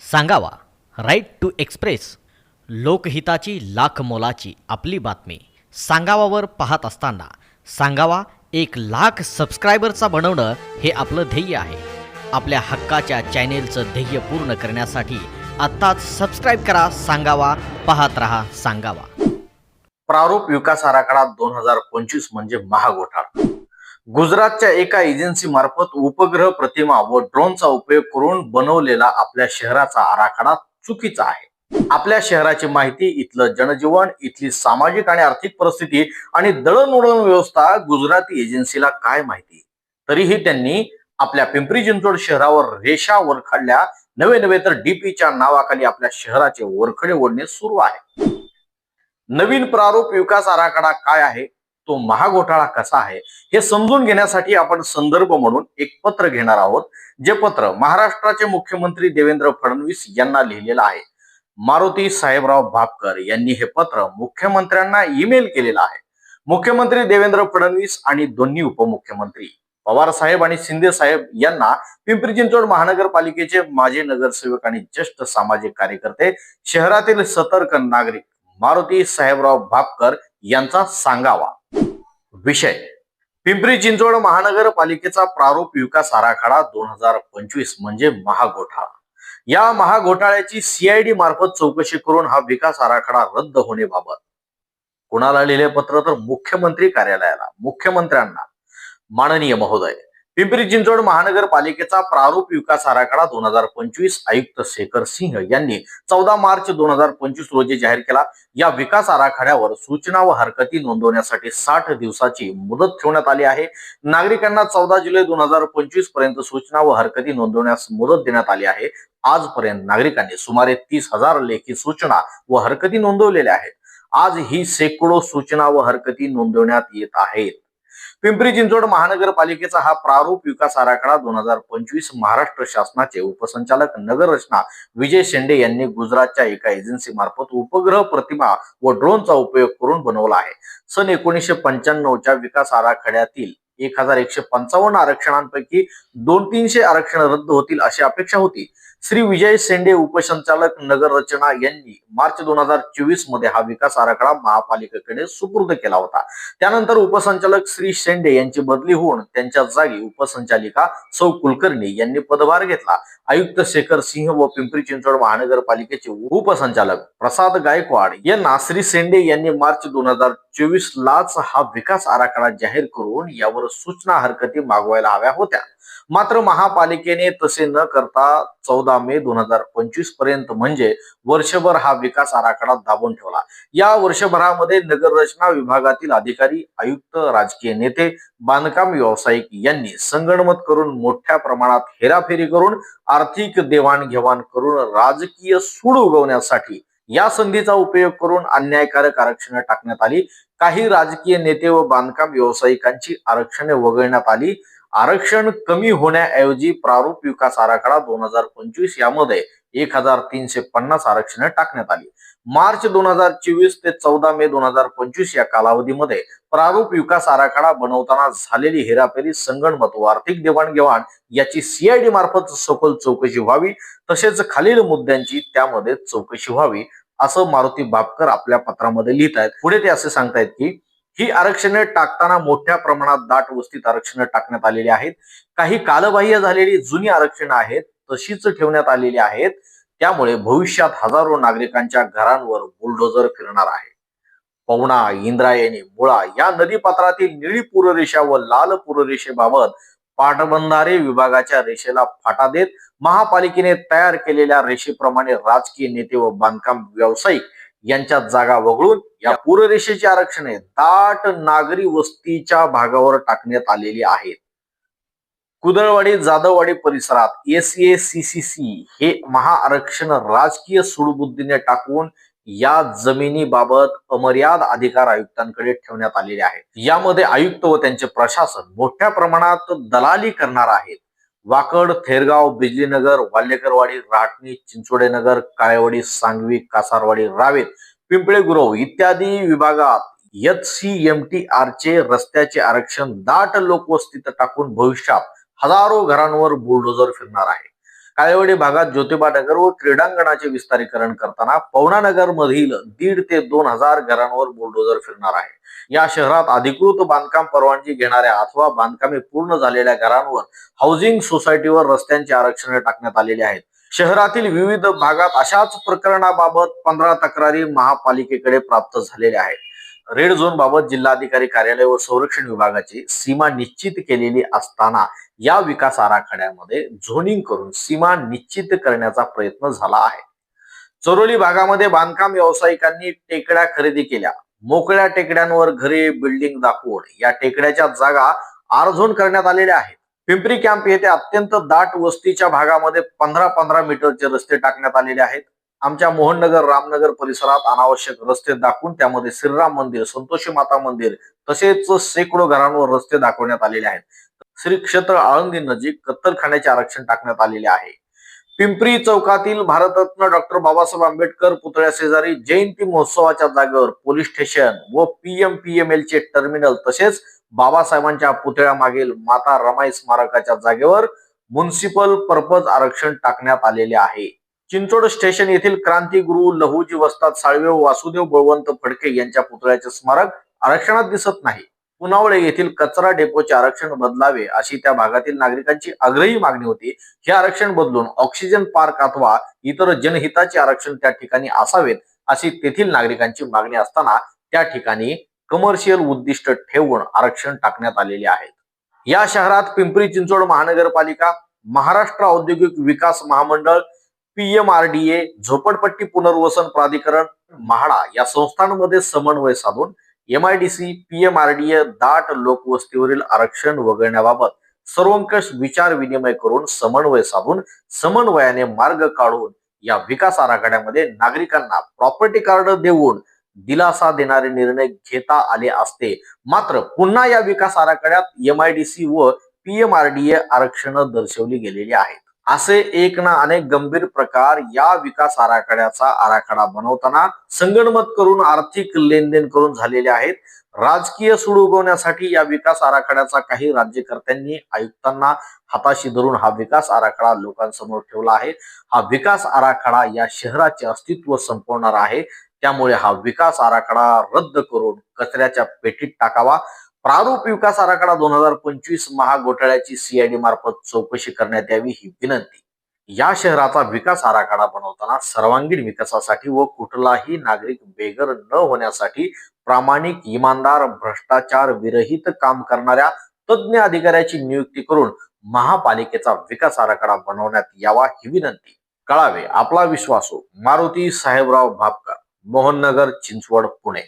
सांगावा. Right to express लोकहिताची लाख मोलाची आपली बातमी. सांगावावर पाहत असताना सांगावा एक लाख सबस्क्रायबरचा बनवणं हे आपलं ध्येय आहे. आपल्या हक्काच्या चॅनेलचं ध्येय पूर्ण करण्यासाठी आत्ताच सबस्क्राईब करा सांगावा पाहत रहा सांगावा. प्रारूप विकास आराखडा दोन हजार पंचवीस म्हणजे महागोठा गुजरातच्या एका एजन्सी मार्फत उपग्रह प्रतिमा व ड्रोनचा उपयोग करून बनवलेला आपल्या शहराचा आराखडा चुकीचा आहे. आपल्या शहराची माहिती इथलं जनजीवन इथली सामाजिक आणि आर्थिक परिस्थिती आणि दळणवळण व्यवस्था गुजराती एजन्सीला काय माहिती? तरीही त्यांनी आपल्या पिंपरी चिंचवड शहरावर रेषा वरखाडल्या. नवे नवे तर डीपीच्या नावाखाली आपल्या शहराचे वरखडे ओढणे सुरू आहे. नवीन प्रारूप विकास आराखडा काय आहे? तो महाघोटाळा कसा आहे हे समजून घेण्यासाठी आपण संदर्भ म्हणून एक पत्र घेणार आहोत जे पत्र महाराष्ट्राचे मुख्यमंत्री देवेंद्र फडणवीस यांना लिहिलेलं आहे. मारुती साहेबराव भापकर यांनी हे पत्र मुख्यमंत्र्यांना ईमेल केलेलं आहे. मुख्यमंत्री देवेंद्र फडणवीस आणि दोन्ही उपमुख्यमंत्री पवार साहेब आणि शिंदे साहेब यांना पिंपरी चिंचवड महानगरपालिकेचे माजी नगरसेवक आणि ज्येष्ठ सामाजिक कार्यकर्ते शहरातील सतर्क नागरिक मारुती साहेबराव भापकर यांचा सांगावा. विषय. पिंपरी चिंचवड महानगरपालिकेचा प्रारूप विकास आराखडा दोन हजार पंचवीस म्हणजे महाघोटाळा या महाघोटाळ्याची सीआयडी मार्फत चौकशी करून हा विकास आराखडा रद्द होण्याबाबत. कुणाला लिहिले पत्र? तर मुख्यमंत्री कार्यालयाला मुख्यमंत्र्यांना. माननीय महोदय पिंपरी चिंचवड महानगरपालिकेचा प्रारूप विकास आराखडा दोन हजार पंचवीस आयुक्त शेखर सिंह यांनी चौदा मार्च दोन हजार पंचवीस रोजी जाहीर केला. या विकास आराखड्यावर सूचना व हरकती नोंदवण्यासाठी साठ दिवसाची मुदत ठेवण्यात आली आहे. नागरिकांना चौदा जुलै दोन हजार पंचवीसपर्यंत सूचना व हरकती नोंदवण्यास मुदत देण्यात आली आहे. आजपर्यंत नागरिकांनी सुमारे तीस हजार लेखी सूचना व हरकती नोंदवलेल्या आहेत. आज ही शेकडो सूचना व हरकती नोंदवण्यात येत आहेत. पिंपरी चिंचवड महानगरपालिकेचा हा प्रारूप विकास आराखडा दोन हजार पंचवीस महाराष्ट्र शासनाचे उपसंचालक नगर रचना विजय शेंडे यांनी गुजरातच्या एका एजन्सी मार्फत उपग्रह प्रतिमा व ड्रोनचा उपयोग करून बनवला आहे. सन एकोणीसशे पंच्याण्णवच्या विकास आराखड्यातील एक हजार एकशे पंचावन्न आरक्षणांपैकी दोन तीनशे आरक्षण रद्द होतील अशी अपेक्षा होती. श्री विजय शेंडे उपसंचालक नगर रचना यांनी मार्च दोन हजार चोवीसमध्ये हा विकास आराखडा महापालिकेकडे सुपूर्द केला होता. त्यानंतर उपसंचालक श्री शेंडे यांची बदली होऊन त्यांच्या जागी उपसंचालिका सौ कुलकर्णी यांनी पदभार घेतला. आयुक्त शेखर सिंह व पिंपरी चिंचवड महानगरपालिकेचे उपसंचालक प्रसाद गायकवाड यांना श्री शेंडे यांनी मार्च दोन हजार चोवीस लाच हा विकास आराखडा जाहीर करून यावर सूचना हरकती मागवायला हव्या होत्या. मात्र महापालिकेने तसे न करता चौदा मे दोन हजार पंचवीसपर्यंत म्हणजे वर्षभर हा विकास आराखडा दाबून ठेवला. या वर्षभरामध्ये नगररचना विभागातील अधिकारी आयुक्त राजकीय नेते बांधकाम व्यावसायिक यांनी संगणमत करून मोठ्या प्रमाणात हेराफेरी करून आर्थिक देवाणघेवाण करून राजकीय सूड उगवण्यासाठी या संधीचा उपयोग करून अन्यायकारक आरक्षणे टाकण्यात आली. काही राजकीय नेते व बांधकाम व्यावसायिकांची आरक्षणे वगळण्यात आली. आरक्षण कमी होण्याऐवजी प्रारूप विकास आराखडा दोन हजार पंचवीस यामध्ये एक हजार तीनशे पन्नास आरक्षण टाकण्यात आली. मार्च दोन हजार चोवीस ते चौदा मे दोन हजार पंचवीस या कालावधीमध्ये प्रारूप विकास आराखडा बनवताना झालेली हेराफेरी संगणमत व आर्थिक देवाणघेवाण याची सीआयडी मार्फत सखोल चौकशी व्हावी तसेच खालील मुद्द्यांची त्यामध्ये चौकशी व्हावी असं मारुती बापकर आपल्या पत्रामध्ये लिहित आहेत पुढे ते असे सांगतायत की ही आरक्षणे टाकताना मोठ्या प्रमाणात दाट वस्तीत आरक्षणं टाकण्यात आलेली आहेत. काही कालबाह्य झालेली जुनी आरक्षणं आहेत तशीच ठेवण्यात आलेली आहेत. त्यामुळे भविष्यात हजारो नागरिकांच्या घरांवर बुलडोजर फिरणार आहे. पवना इंद्रायणी मुळा या नदीपात्रातील निळी पूररेषा व लाल पूररेषेबाबत पाटबंधारे विभागाच्या रेषेला फाटा देत महापालिकेने तयार केलेल्या रेषेप्रमाणे राजकीय नेते व बांधकाम व्यावसायिक यांच्या जागा वगळून या पूररेषेची आरक्षणे दाट नागरी वस्तीच्या भागावर टाकण्यात आलेली आहेत. कुदळवाडी जाधववाडी परिसरात S A C C C हे महाआरक्षण राजकीय सूडबुद्धीने टाकून या जमिनीबाबत अमर्याद अधिकार आयुक्तांकडे ठेवण्यात आलेले आहेत. यामध्ये आयुक्त व त्यांचे प्रशासन मोठ्या प्रमाणात दलाली करणार आहेत. वाकड थेरगाव बिजलीनगर वाल्यकरवाडी राटणी चिंचोडेनगर काळेवाडी सांगवी कासारवाडी रावेत पिंपळे गुरव इत्यादी विभागात एच सी एम टी आरचे रस्त्याचे आरक्षण दाट लोकवस्तीत टाकून भविष्यात हजारो घरांवर बुलडोजर फिरणार आहे. काळेवाडी भागात ज्योतिबा नगर व क्रीडांगणाचे विस्तारीकरण करताना पवना नगर मधील दीड ते दोन हजार घरांवर बुलडोजर फिरणार आहे. या शहरात अधिकृत बांधकाम परवानगी घेणाऱ्या अथवा बांधकामे पूर्ण झालेल्या घरांवर हाऊसिंग सोसायटीवर रस्त्यांची आरक्षणे टाकण्यात आलेली आहेत. शहरातील विविध भागात अशाच प्रकरणाबाबत पंधरा तक्रारी महापालिकेकडे प्राप्त झालेल्या आहेत. रेड झोन बाबत जिल्हाधिकारी कार्यालय व संरक्षण विभागाची सीमा निश्चित केलेली असताना या विकास आराखड्यामध्ये झोनिंग करून सीमा निश्चित करण्याचा प्रयत्न झाला आहे. चरोली भागामध्ये बांधकाम व्यावसायिकांनी टेकड्या खरेदी केल्या. मोकळ्या टेकड्यांवर घरे बिल्डिंग दाखवून या टेकड्याच्या जागा आरझोन करण्यात आलेल्या आहेत. पिंपरी कॅम्प येथे अत्यंत दाट वस्तीच्या भागामध्ये पंधरा पंधरा मीटरचे रस्ते टाकण्यात आलेले आहेत. आमच्या मोहननगर रामनगर परिसरात अनावश्यक रस्ते दाखवून त्यामध्ये श्रीराम मंदिर संतोषी माता मंदिर तसेच शेकडो घरांवर रस्ते दाखवण्यात आलेले आहेत. श्री क्षेत्र आळंदी नजीक कत्तलखान्याचे आरक्षण टाकण्यात आलेले आहे. पिंपरी चौकातील भारतरत्न डॉक्टर बाबासाहेब आंबेडकर पुतळ्या शेजारी जयंती महोत्सवाच्या जागेवर पोलीस स्टेशन व पीएम पीएमएल चे टर्मिनल तसेच बाबासाहेबांच्या पुतळ्या मागील माता रमाई स्मारकाच्या जागेवर म्युन्सिपल पर्पज आरक्षण टाकण्यात आलेले आहे. चिंचोड स्टेशन येथील क्रांतीगुरु लहुजी वस्ताद साळवे वासुदेव बळवंत फडके यांच्या पुतळ्याचे स्मारक आरक्षणात दिसत नाही. पुनावळे येथील कचरा डेपोचे आरक्षण बदलावे अशी त्या भागातील नागरिकांची आग्रही मागणी होती. हे आरक्षण बदलून ऑक्सिजन पार्क अथवा इतर जनहिताचे आरक्षण त्या ठिकाणी असावेत अशी तेथील नागरिकांची मागणी असताना त्या ठिकाणी कमर्शियल उद्दिष्ट ठेवून आरक्षण टाकण्यात आलेले आहेत. या शहरात पिंपरी चिंचवड महानगरपालिका महाराष्ट्र औद्योगिक विकास महामंडळ पीएमआरडीए झोपडपट्टी पुनर्वसन प्राधिकरण म्हाडा या संस्थांमध्ये समन्वय साधून एमआयडीसी पीएमआरडीए दाट लोकवस्तीवरील आरक्षण वगळण्याबाबत सर्वंकष विचार विनिमय करून समन्वय साधून समन्वयाने मार्ग काढून या विकास आराखड्यामध्ये नागरिकांना प्रॉपर्टी कार्ड देऊन दिलासा देणारे निर्णय घेता आले असते. मात्र पुन्हा या विकास आराखड्यात एमआयडीसी व पीएमआरडीए आरक्षण दर्शवली गेलेली आहेत. असे एक ना अनेक गंभीर प्रकार या विकास आराखड्याचा आराखडा बनवताना संगणमत करून आर्थिक लेनदेन करून झालेले आहेत. राजकीय सूड उगवण्यासाठी या विकास आराखड्याचा काही राज्यकर्त्यांनी आयुक्तांना हाताशी धरून हा विकास आराखडा लोकांसमोर ठेवला आहे. हा विकास आराखडा या शहराचे अस्तित्व संपवणार आहे. त्यामुळे हा विकास आराखडा रद्द करून कचऱ्याच्या पेटीत टाकावा. प्रारूप विकास आराखडा दोन हजार पंचवीस महाघोटाळ्याची सीआयडी मार्फत चौकशी करण्यात यावी ही विनंती. या शहराचा विकास आराखडा बनवताना सर्वांगीण विकासासाठी व कुठलाही नागरिक बेघर न होण्यासाठी प्रामाणिक इमानदार भ्रष्टाचार विरहित काम करणाऱ्या तज्ज्ञ अधिकाऱ्याची नियुक्ती करून महापालिकेचा विकास आराखडा बनवण्यात यावा ही विनंती. कळावे. आपला विश्वासो हो. मारुती साहेबराव भापकर मोहननगर चिंचवड पुणे.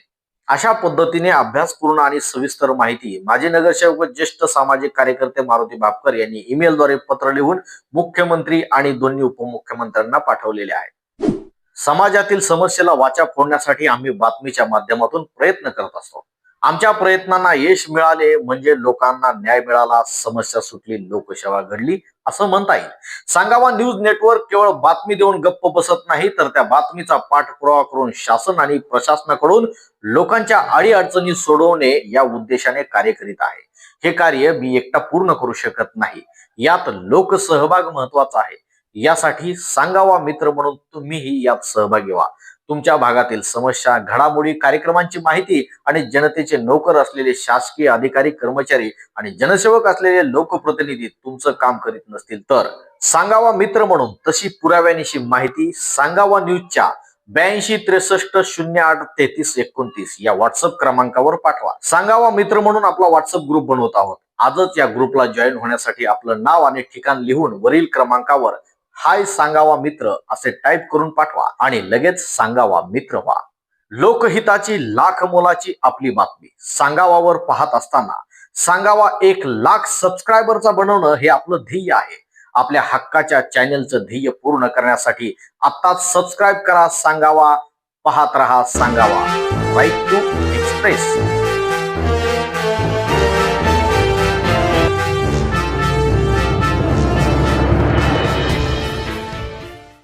अशा पद्धतीने अभ्यासपूर्ण आणि सविस्तर माहिती. माजी नगरसेवक व ज्येष्ठ सामाजिक कार्यकर्ते मारुती बापकर यांनी ईमेलद्वारे पत्र लिहून मुख्यमंत्री आणि दोन्ही उपमुख्यमंत्र्यांना पाठवलेले आहे. समाजातील समस्येला वाचा फोडण्यासाठी आम्ही बातमीच्या माध्यमातून प्रयत्न करत असतो. आमच्या प्रयत्नांना यश मिळाले म्हणजे लोकांना न्याय मिळाला समस्या सुटली लोकसेवा घडली असं म्हणता येईल. सांगावा न्यूज नेटवर्क केवळ बातमी देऊन गप्प बसत नाही तर त्या बातमीचा पाठपुरावा करून शासन आणि प्रशासनाकडून लोकांच्या आडी अडचणी सोडवणे या उद्देशाने कार्य करीत आहे. हे कार्य मी एकटा पूर्ण करू शकत नाही. यात लोकसहभाग महत्त्वाचा आहे. यासाठी सांगावा मित्र म्हणून तुम्हीही यात सहभागी व्हा. तुमच्या भागातील समस्या घडामोडी कार्यक्रमांची माहिती आणि जनतेचे नोकर असलेले शासकीय अधिकारी कर्मचारी आणि जनसेवक असलेले लोकप्रतिनिधी तुमचं काम करीत नसतील तर सांगावा मित्र म्हणून तशी पुराव्यानिशी माहिती सांगावा न्यूजच्या ब्याऐंशी त्रेसष्ट शून्य आठ तेहतीस एकोणतीस या व्हॉट्सअप क्रमांकावर पाठवा. सांगावा मित्र म्हणून आपला व्हॉट्सअप ग्रुप बनवत आहोत. आजच या ग्रुपला जॉईन होण्यासाठी आपलं नाव आणि ठिकाण लिहून वरील क्रमांकावर हाय सांगावा मित्र असे टाईप करून पाठवा आणि लगेच सांगावा मित्र व्हा. लोकहिताची लाख मोलाची आपली बातमी. सांगावावर पाहत असताना सांगावा एक लाख सबस्क्रायबरचा बनवणं हे आपलं ध्येय आहे. आपल्या हक्काच्या चॅनलचं ध्येय पूर्ण करण्यासाठी आत्ताच सबस्क्राईब करा सांगावा पाहत रहा सांगावा. Right to express